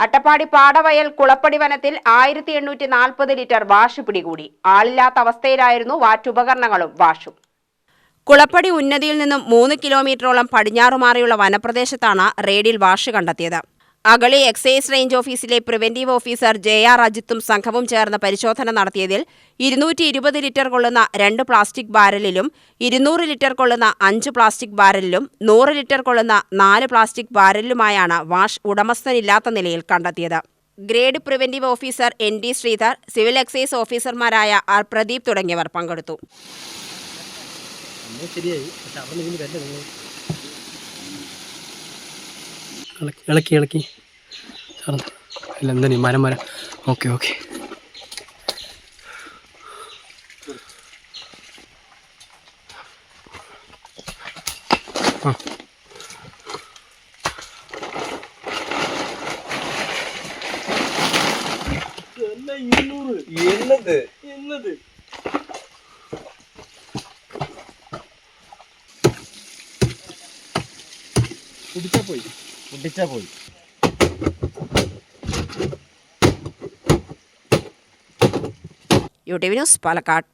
അട്ടപ്പാടി പാടവയൽ കുളപ്പടി വനത്തിൽ ആയിരത്തി എണ്ണൂറ്റി നാൽപ്പത് ലിറ്റർ വാഷ് പിടികൂടി. ആളില്ലാത്ത അവസ്ഥയിലായിരുന്നു വാറ്റുപകരണങ്ങളും വാഷും. കുളപ്പടി ഉന്നതിയിൽ നിന്നും മൂന്ന് കിലോമീറ്ററോളം പടിഞ്ഞാറുമാറിയുള്ള വനപ്രദേശത്താണ് റെയ്ഡിൽ വാഷ് കണ്ടെത്തിയത്. അഗളി എക്സൈസ് റേഞ്ച് ഓഫീസിലെ പ്രിവന്റീവ് ഓഫീസർ ജെ ആർ അജിത്തും സംഘവും ചേർന്ന് പരിശോധന നടത്തിയതിൽ ഇരുന്നൂറ്റി ഇരുപത് ലിറ്റർ കൊള്ളുന്ന രണ്ട് പ്ലാസ്റ്റിക് ബാരലിലും ഇരുന്നൂറ് ലിറ്റർ കൊള്ളുന്ന അഞ്ച് പ്ലാസ്റ്റിക് ബാരലിലും നൂറ് ലിറ്റർ കൊള്ളുന്ന നാല് പ്ലാസ്റ്റിക് ബാരലിലുമായാണ് വാഷ് ഉടമസ്ഥനില്ലാത്ത നിലയിൽ കണ്ടെത്തിയത്. Grade preventive officer N D Sreedhar civil excise ഓഫീസർമാരായ ആർ പ്രദീപ് തുടങ്ങിയവർ പങ്കെടുത്തു. ഇളക്കി ഇളക്കി ഇളക്കി. ചേർന്ന്. അല്ല എന്താ നീ മരം മരം? Okay okay. ആ എന്നത് പോയി. കുട്ടിച്ചാ പോയി. YouTube news Palakkad.